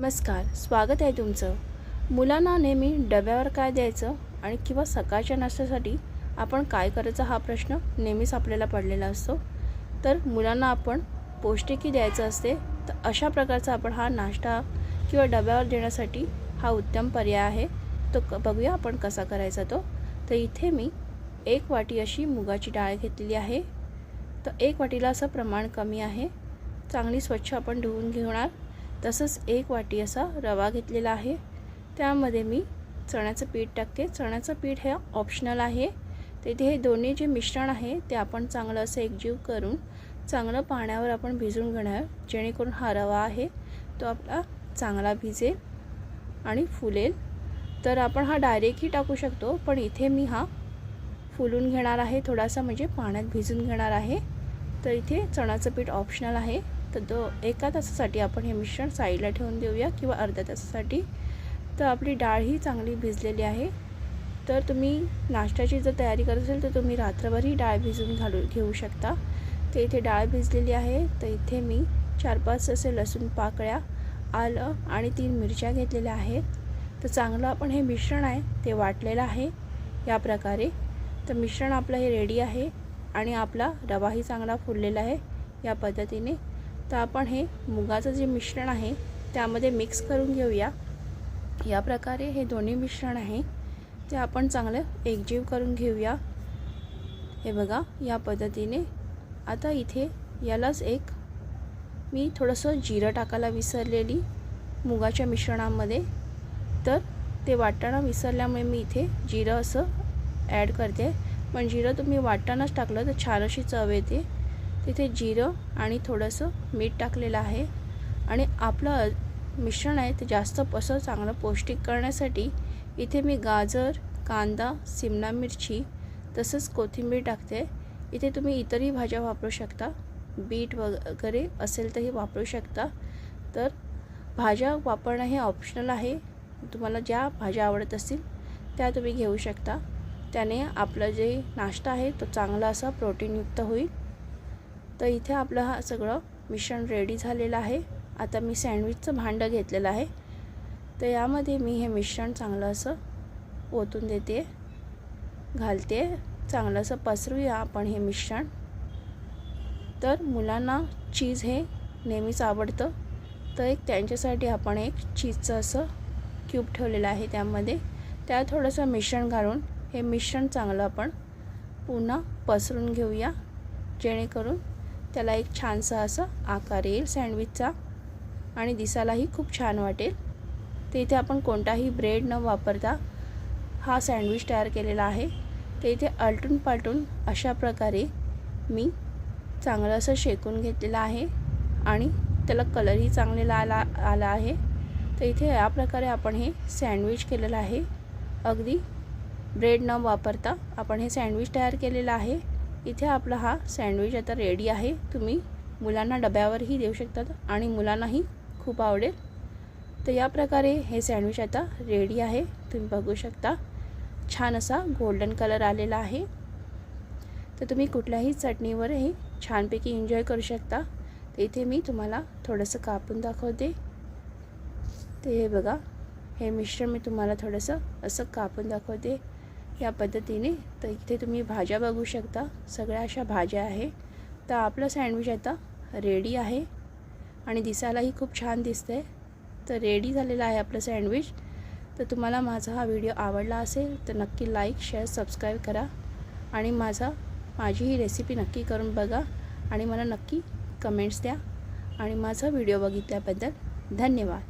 नमस्कार स्वागत आहे तुमचं. मुलांना नेहमी डब्यावर काय द्यायचं आणि किंवा सकाळच्या नाश्त्यासाठी आपण काय करायचं हा प्रश्न नेहमीच आपल्याला पडलेला असतो. तर मुलांना आपण पौष्टिकी द्यायचं असते तर अशा प्रकारचा आपण हा नाश्ता किंवा डब्यावर देण्यासाठी हा उत्तम पर्याय आहे. तो क बघूया आपण कसा करायचा तो. तर इथे मी एक वाटी अशी मुगाची डाळ घेतलेली आहे. तर एक वाटीला असं प्रमाण कमी आहे. चांगली स्वच्छ आपण धुवून घेणार. तसंच एक वाटी असा रवा घेतलेला आहे. त्यामध्ये मी चण्याचं पीठ टाकते. चण्याचं पीठ हे ऑप्शनल आहे. तेथे हे दोन्ही जे मिश्रण आहे ते आपण चांगलं असं एकजीव करून चांगलं पाण्यावर आपण भिजवून घेणार. जेणेकरून हा रवा आहे तो आपला चांगला भिजेल आणि फुलेल. तर आपण हा डायरेक्टही टाकू शकतो पण इथे मी हा फुलून घेणार आहे. थोडासा म्हणजे पाण्यात भिजून घेणार आहे. तर इथे चण्याचं पीठ ऑप्शनल आहे. तर दो एका तासासाठी आपण हे मिश्रण साईडला ठेवून देऊया किंवा अर्ध्या तासासाठी. तर आपली डाळ ही चांगली भिजलेली आहे. तर तुम्ही नाश्त्याची जर तयारी करत असेल तर तुम्ही रात्रभरही डाळ भिजून घालू घेऊ शकता. तर इथे डाळ भिजलेली आहे. तर इथे मी चार पाच असे लसूण पाकळ्या आलं आणि तीन मिरच्या घेतलेल्या आहेत. तर चांगलं आपण हे मिश्रण आहे ते वाटलेलं आहे या प्रकारे. तर मिश्रण आपलं हे रेडी आहे आणि आपला रवाही चांगला फुललेला आहे या पद्धतीने. तर आपण हे मुगाचं जे मिश्रण आहे त्यामध्ये मिक्स करून घेऊया. या प्रकारे हे दोन्ही मिश्रण आहे ते आपण चांगलं एकजीव करून घेऊया. हे बघा या पद्धतीने. आता इथे यालाच एक मी थोडंसं जिरं टाकायला विसरलेली मुगाच्या मिश्रणामध्ये. तर ते वाटताना विसरल्यामुळे मी इथे जिरं असं ॲड करते. पण जिरं तुम्ही वाटतानाच टाकलं तर छान अशी चव येते. तिथे जिरं आणि थोडंसं मीठ टाकलेलं आहे. आणि आपलं मिश्रण आहे ते जास्त असं चांगलं पौष्टिक करण्यासाठी इथे मी गाजर कांदा सिमला मिरची तसंच कोथिंबीर टाकते. इथे तुम्ही इतरही भाज्या वापरू शकता. बीट वगैरे असेल तरी वापरू शकता. तर भाज्या वापरणं हे ऑप्शनल आहे. तुम्हाला ज्या भाज्या आवडत असतील त्या तुम्ही घेऊ शकता. त्याने आपलं जे नाश्ता आहे तो चांगला असा प्रोटीनयुक्त होईल. तर इथे आपलं हा सगळं मिश्रण रेडी झालेलं आहे. आता मी सँडविचचं भांडं घेतलेलं आहे. तर यामध्ये मी हे मिश्रण चांगलं असं ओतून देते. घालते. चांगलं असं पसरूया आपण हे मिश्रण. तर मुलांना चीज हे नेहमीच आवडतं. तर एक त्यांच्यासाठी आपण एक चीजचं असं क्यूब ठेवलेलं आहे त्यामध्ये. त्यात थोडंसं मिश्रण घालून हे मिश्रण चांगलं आपण पुन्हा पसरून घेऊया. जेणेकरून त्याला एक छानसा असा आकार येईल सँडविचचा आणि दिसायलाही खूप छान वाटेल. तर इथे आपण कोणताही ब्रेड न वापरता हा सँडविच तयार केलेला आहे. ते इथे आलटून पालटून अशा प्रकारे मी चांगलं असं शेकून घेतलेलं आहे. आणि त्याला कलरही चांगलेला आला आला आहे. तर इथे या प्रकारे आपण हे सँडविच केलेलं आहे. अगदी ब्रेड न वापरता आपण हे सँडविच तयार केलेलं आहे. इथे आपला हा सँडविच आता रेडी आहे. तुम्ही मुलांना डब्यावरही देऊ शकतात आणि मुलांनाही खूप आवडेल. तर या प्रकारे हे सँडविच आता रेडी आहे. तुम्ही बघू शकता छान असा गोल्डन कलर आलेला आहे. तर तुम्ही कुठल्याही चटणीवरही छानपैकी एन्जॉय करू शकता. तर इथे मी तुम्हाला थोडंसं कापून दाखवते. ते हे बघा हे मिश्रण मी तुम्हाला थोडंसं असं कापून दाखवते. या पद्धतीने. तर इथे तुम्ही भाज्या बघू शकता. सगळ्या अशा भाज्या आहे तर आपलं सँडविच आता रेडी आहे. आणि दिसायलाही खूप छान दिसतं आहे तर रेडी झालेलं आहे आपलं सँडविच. तर तुम्हाला माझा हा व्हिडिओ आवडला असेल तर नक्की लाईक शेअर सबस्क्राईब करा. आणि माझा माझी ही रेसिपी नक्की करून बघा. आणि मला नक्की कमेंट्स द्या. आणि माझा व्हिडिओ बघितल्याबद्दल धन्यवाद.